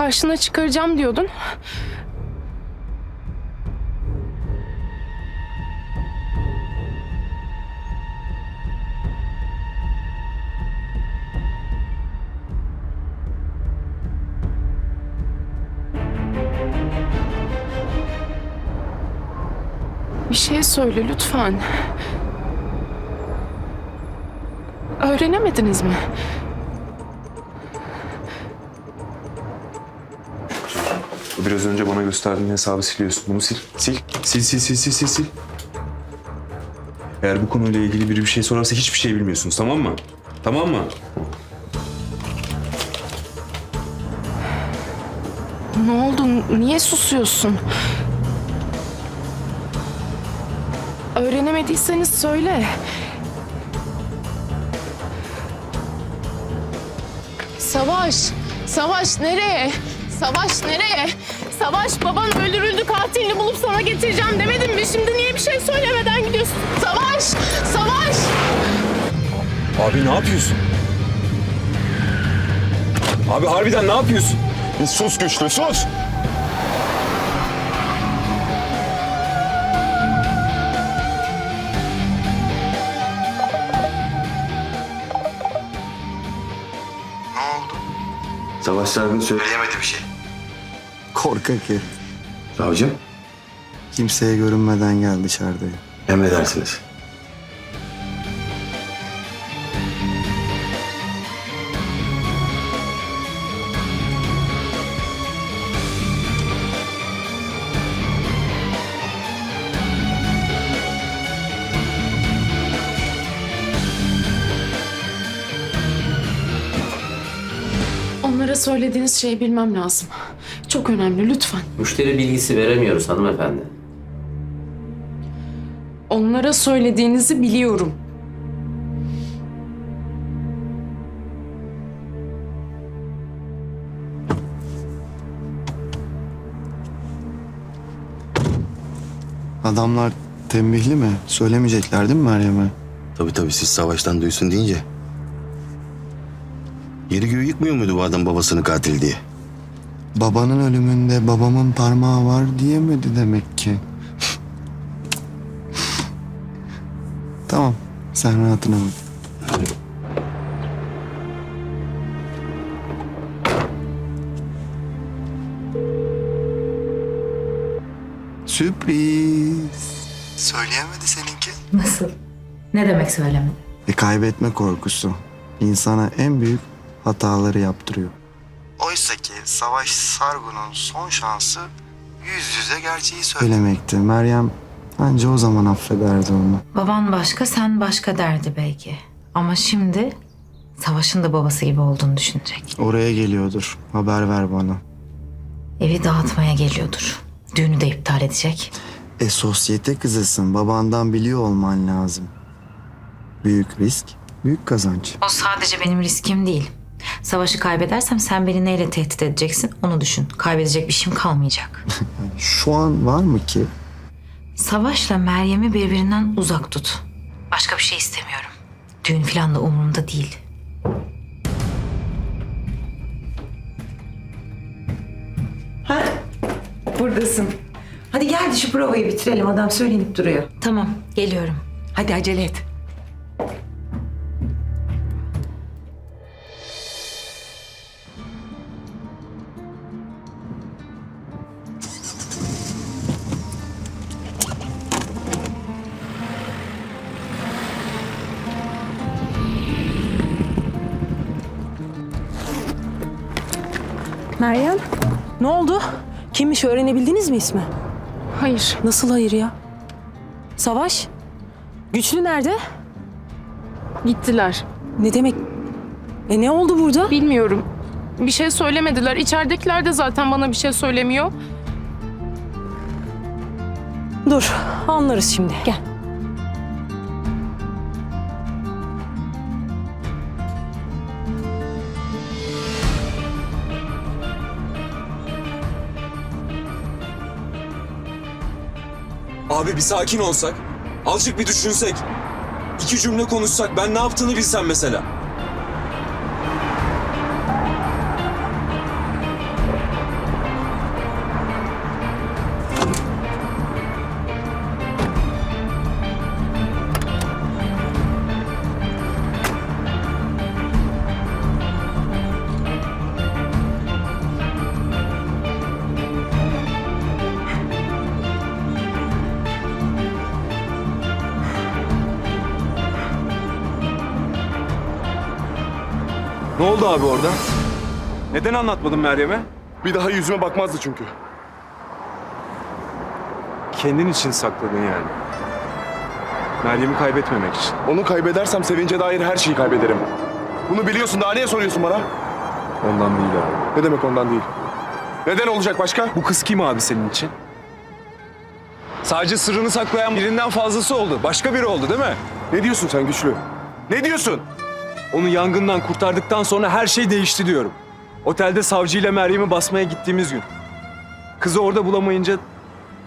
karşına çıkaracağım diyordun. Bir şey söyle lütfen. Öğrenemediniz mi? Biraz önce bana gösterdiğin hesabı siliyorsun. Bunu sil. Sil. Sil, sil, sil, sil, sil, sil. Eğer bu konuyla ilgili biri bir şey sorarsa hiçbir şey bilmiyorsunuz. Tamam mı? Tamam mı? Ne oldu? Niye susuyorsun? Öğrenemediyseniz söyle. Savaş! Savaş nereye? Savaş nereye? Savaş baban öldürüldü katilini bulup sana getireceğim demedim mi? Şimdi niye bir şey söylemeden gidiyorsun? Savaş! Savaş! Abi ne yapıyorsun? Abi harbiden ne yapıyorsun? sus güçlü, sus! Savaşlar gün söyleyemedi bir şey. Korkak herif. Savcım, Kimseye görünmeden gel dışarıdayım. emredersiniz. Onlara söylediğiniz şeyi bilmem lazım. Çok önemli lütfen. Müşteri bilgisi veremiyoruz hanımefendi. Onlara söylediğinizi biliyorum. Adamlar tembihli mi? Söylemeyecekler değil mi Meryem'e? Tabii tabii siz savaştan duysun deyince. Yeri göğü yıkmıyor muydu bu adam babasını katil diye? Babanın ölümünde babamın parmağı var diyemedi demek ki. tamam. Sen rahatına bak. Sürpriz. Söyleyemedi seninki. Nasıl? Ne demek söylemedi? E kaybetme korkusu insana en büyük hataları yaptırıyor. Oysa ki Savaş Sargun'un son şansı yüz yüze gerçeği söylemekti. Meryem anca o zaman affederdi onu. Baban başka, sen başka derdi belki. Ama şimdi Savaş'ın da babası gibi olduğunu düşünecek. Oraya geliyordur. Haber ver bana. Evi dağıtmaya geliyordur. Düğünü de iptal edecek. E sosyete kızısın. Babandan biliyor olman lazım. Büyük risk, büyük kazanç. O sadece benim riskim değil. Savaşı kaybedersem sen beni neyle tehdit edeceksin onu düşün. Kaybedecek bir şeyim kalmayacak. Şu an var mı ki? Savaş'la Meryem'i birbirinden uzak tut. Başka bir şey istemiyorum. Düğün falan da umurumda değil. Buradasın. Hadi gel de şu provayı bitirelim. Adam söylenip duruyor. Tamam, geliyorum. Hadi acele et. Meryem, ne oldu? Kimmiş öğrenebildiniz mi ismi? Hayır. Nasıl hayır ya? Savaş? Güçlü nerede? Gittiler. Ne demek? E ne oldu burada? Bilmiyorum. Bir şey söylemediler. İçeridekiler de zaten bana bir şey söylemiyor. Dur, anlarız şimdi. Gel. Abi bir sakin olsak, azıcık bir düşünsek, iki cümle konuşsak, ben ne yaptığını bilsem mesela. Ne oldu abi orada? Neden anlatmadın Meryem'e? Bir daha yüzüme bakmazdı çünkü. Kendin için sakladın yani. Meryem'i kaybetmemek için. Onu kaybedersem sevince dair her şeyi kaybederim. Bunu biliyorsun daha niye soruyorsun bana? Ondan değil abi. Ne demek ondan değil? Neden olacak başka? Bu kız kim abi senin için? Sadece sırrını saklayan birinden fazlası oldu. Başka biri oldu değil mi? Ne diyorsun sen güçlü? Ne diyorsun? Onu yangından kurtardıktan sonra her şey değişti diyorum. Otelde savcıyla Meryem'i basmaya gittiğimiz gün. Kızı orada bulamayınca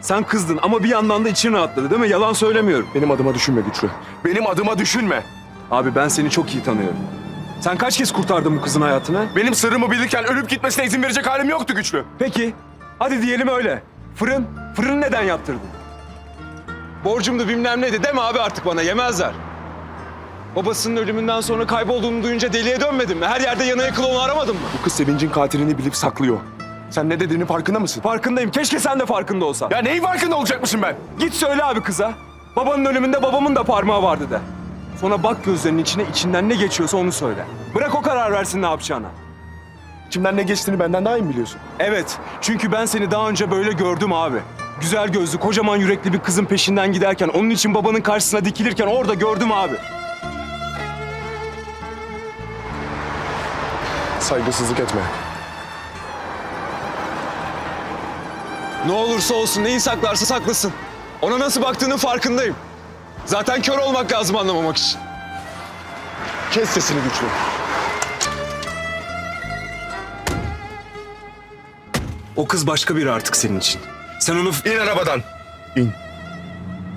sen kızdın ama bir yandan da için rahatladı değil mi? Yalan söylemiyorum. Benim adıma düşünme güçlü. Benim adıma düşünme. Abi ben seni çok iyi tanıyorum. Sen kaç kez kurtardın bu kızın hayatını? Benim sırrımı bilirken ölüp gitmesine izin verecek halim yoktu güçlü. Peki, hadi diyelim öyle. Fırın, fırın neden yaptırdın? Borcumdu bilmem neydi deme abi artık bana yemezler. Babasının ölümünden sonra kaybolduğunu duyunca deliye dönmedin mi? Her yerde yana yakıla onu aramadın mı? Bu kız Sevinç'in katilini bilip saklıyor. Sen ne dediğinin farkında mısın? Farkındayım. Keşke sen de farkında olsan. Ya neyin farkında olacakmışım ben? Git söyle abi kıza. Babanın ölümünde babamın da parmağı vardı de. Sonra bak gözlerinin içine içinden ne geçiyorsa onu söyle. Bırak o karar versin ne yapacağına. İçimden ne geçtiğini benden daha iyi mi biliyorsun? Evet, çünkü ben seni daha önce böyle gördüm abi. Güzel gözlü, kocaman yürekli bir kızın peşinden giderken, onun için babanın karşısına dikilirken orada gördüm abi. Saygısızlık etme. Ne olursa olsun, neyi saklarsa saklasın. Ona nasıl baktığının farkındayım. Zaten kör olmak lazım anlamamak için. Kes sesini güçlü. O kız başka biri artık senin için. Sen onu... İn arabadan. İn.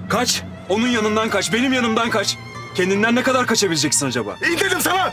Kaç. Onun yanından kaç, benim yanımdan kaç. Kendinden ne kadar kaçabileceksin acaba? İn dedim sana.